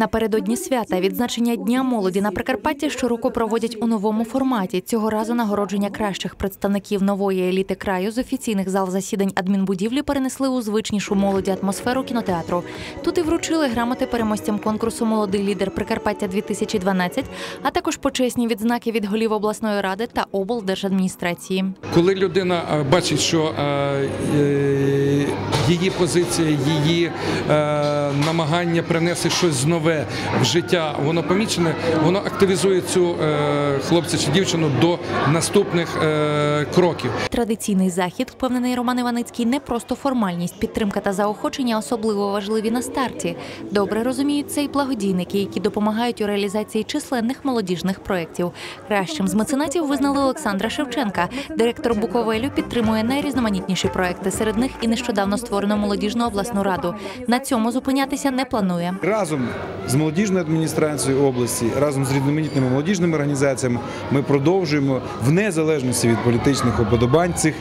Напередодні свята відзначення Дня молоді на Прикарпатті щороку проводять у новому форматі. Цього разу нагородження кращих представників нової еліти краю з офіційних зал засідань адмінбудівлі перенесли у звичнішу молоді атмосферу кінотеатру. Тут і вручили грамоти переможцям конкурсу Молодий лідер Прикарпаття 2012 а також почесні відзнаки від голів обласної ради та облдержадміністрації. Коли людина е, бачить, що е, е, її позиція, її намагання принести щось нове в життя, воно помічене, воно активізує цю е, хлопця чи дівчину до наступних е, кроків. Традиційний захід, впевнений Роман Іваницький, не просто формальність, підтримка та заохочення особливо важливі на старті. Добре розуміють це й благодійники, які допомагають у реалізації численних молодіжних проєктів. Кращим з меценатів визнали Олександра Шевченка. Директор Буковелю підтримує найрізноманітніші проекти. Серед них і нещодавно створено молодіжну обласну раду. На цьому зупинятися не планує. Разом з молодіжною адміністрацією області, разом з різноманітними молодіжними організаціями ми продовжуємо в незалежності від політичних уподобань цих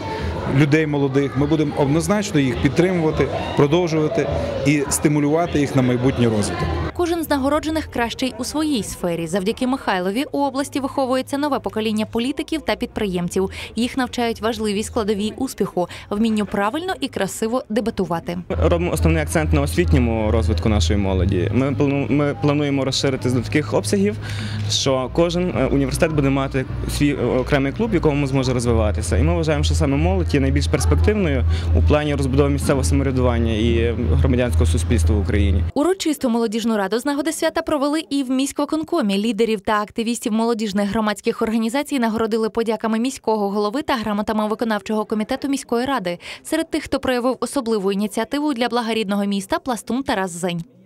людей молодих. Ми будемо однозначно їх підтримувати, продовжувати і стимулювати їх на майбутній розвиток. Кожен з нагороджених кращий у своїй сфері. Завдяки Михайлові у області виховується нове покоління політиків та підприємців. Їх навчають важливій складовій успіху, вмінню правильно і красиво дебатувати. Робимо основний акцент на освітньому розвитку нашої молоді. Ми ми плануємо розширити до таких обсягів, що кожен е, університет буде мати свій е, окремий клуб, в якому зможе розвиватися. І ми вважаємо, що саме молодь є найбільш перспективною у плані розбудови місцевого самоврядування і громадянського суспільства в Україні. Урочисту молодіжну раду з нагоди свята провели і в міськвиконкомі. Лідерів та активістів молодіжних громадських організацій нагородили подяками міського голови та грамотами виконавчого комітету міської ради. Серед тих, хто проявив особливу ініціативу для благорідного міста, пластун Тарас Зень.